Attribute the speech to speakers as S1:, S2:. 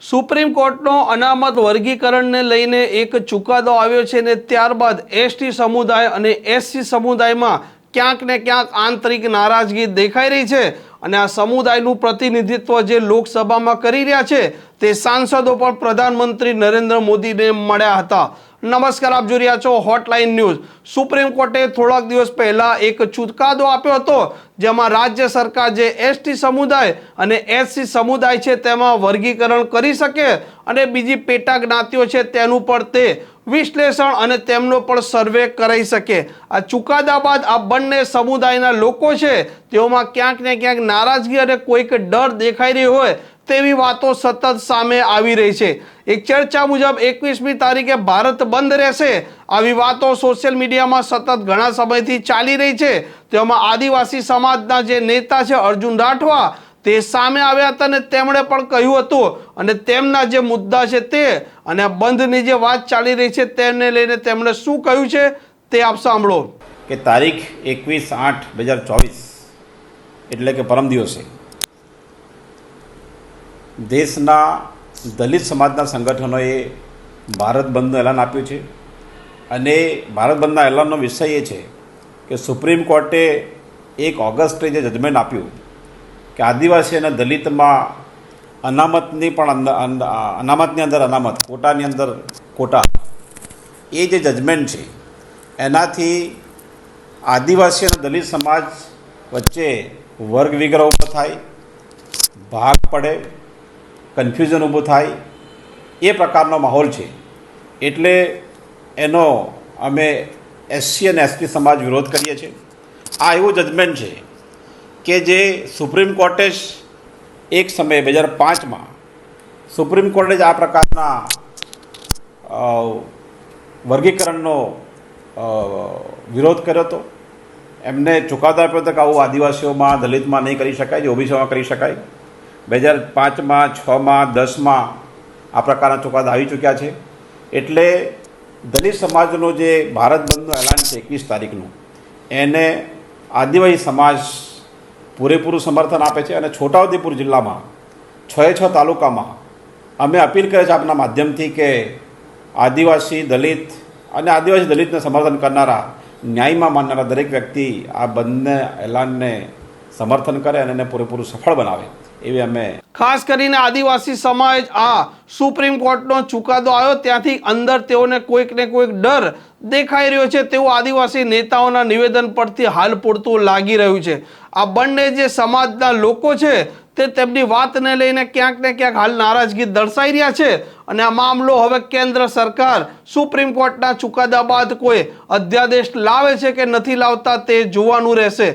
S1: Supreme કોર્ટનો અનામત વર્ગીકરણને લઈને એક ચુકાદો આવ્યો છે ને ત્યારબાદ એસટી સમુદાય અને એસસી સમુદાયમાં ક્યાંક ને ક્યાંક આંતરિક નારાજગી દેખાઈ રહી છે અને આ સમુદાયનું પ્રતિનિધિત્વ જે લોકસભામાં કરી રહ્યા છે તે સાંસદો પણ પ્રધાનમંત્રી નરેન્દ્ર મોદીને મળ્યા હતા. નમસ્કાર, આપ જોઈ રહ્યા છો હોટલાઇન ન્યૂઝ સુપ્રીમ કોર્ટે થોડાક દિવસ પહેલા એક ચુકાદો આપ્યો હતો, જેમાં રાજ્ય સરકાર જે એસટી સમુદાય અને એસસી સમુદાય છે તેમાં વર્ગીકરણ કરી શકે અને બીજી પેટા જ્ઞાતિઓ છે તેનું પણ તે વિશ્લેષણ અને તેમનો પણ સર્વે કરાઈ શકે. આ ચુકાદા બાદ આ બંને સમુદાયના લોકો છે, તેઓમાં ક્યાંક ને ક્યાંક નારાજગી અને કોઈક ડર દેખાઈ રહ્યો હોય તેવી વાતો સતત સામે આવી રહી છે. એક ચર્ચા મુજબ એકવીસમી તારીખે ભારત બંધ રહેશે. આવી વાતો સોશિયલ મીડિયામાં સતત ઘણા સમયથી ચાલી રહી છે. તેમાં આદિવાસી સમાજના જે નેતા છે અર્જુન રાઠવા, તે સામે આવ્યા હતા અને તેમણે પણ કહ્યું હતું. અને તેમના જે મુદ્દા છે તે અને બંધની જે વાત ચાલી રહી છે તેને લઈને તેમણે શું કહ્યું છે તે આપ સાંભળો.
S2: કે તારીખ એકવીસ આઠ બે હજાર ચોવીસ, એટલે કે પરમ દિવસે. દેશના દલિત સમાજના સંગઠનોએ ભારત બંધનું એલાન આપ્યું છે. અને ભારત બંધના એલાનનો વિષય એ છે કે સુપ્રીમ કોર્ટે એક ઓગસ્ટે જે જજમેન્ટ આપ્યું કે આદિવાસી અને દલિતમાં અનામતની પણ અનામતની અંદર અનામત, કોટાની અંદર કોટા, એ જે જજમેન્ટ છે, એનાથી આદિવાસી અને દલિત સમાજ વચ્ચે વર્ગ વિગ્રહ ઊભો થાય, ભાગ પડે કન્ફ્યુઝન ઊભું થાય, એ પ્રકારનો માહોલ છે. એટલે એનો અમે એસસી અને એસટી સમાજ વિરોધ કરીએ છીએ. આ એવું જજમેન્ટ છે કે જે સુપ્રીમ કોર્ટે જ એક સમયે બે હજાર પાંચમાં સુપ્રીમ કોર્ટે જ આ પ્રકારના વર્ગીકરણનો વિરોધ કર્યો હતો. એમને ચુકાદો આપ્યો હતો કે આવું આદિવાસીઓમાં, દલિતમાં નહીં કરી શકાય, જે ઓબીસીમાં કરી શકાય. બે હજાર પાંચમાં, છમાં, દસમાં આ પ્રકારના ચુકાદા આવી ચૂક્યા છે. એટલે દલિત સમાજનો જે ભારત બંધનું એલાન છે એકવીસ તારીખનું, એને આદિવાસી સમાજ પૂરેપૂરું સમર્થન આપે છે અને છોટાઉદેપુર જિલ્લામાં, છ એ છ તાલુકામાં અમે અપીલ કરે છે આપના માધ્યમથી કે આદિવાસી દલિત અને આદિવાસી દલિતને સમર્થન કરનારા, ન્યાયમાં માનનારા દરેક વ્યક્તિ આ બંને એલાનને સમર્થન કરે અને એને પૂરેપૂરું સફળ બનાવે. એવી અમે
S1: ખાસ કરીને આદિવાસી સમાજ આ સુપ્રીમ કોર્ટનો ચુકાદો આવ્યો. ત્યાંથી અંદર તેઓને કોઈક ને કોઈક ડર દેખાઈ રહ્યો છે. તેવું આદિવાસી નેતાઓના નિવેદન પરથી હાલ પૂરતું લાગી રહ્યું છે. આ બંને જે સમાજના લોકો છે, તે તેમની વાતને લઈને ક્યાંક ને ક્યાંક હાલ નારાજગી દર્શાઈ રહ્યા છે. અને આ મામલો હવે કેન્દ્ર સરકાર સુપ્રીમ કોર્ટના ચુકાદા બાદ કોઈ અધ્યાદેશ લાવે છે કે નથી લાવતા તે જોવાનું રહેશે.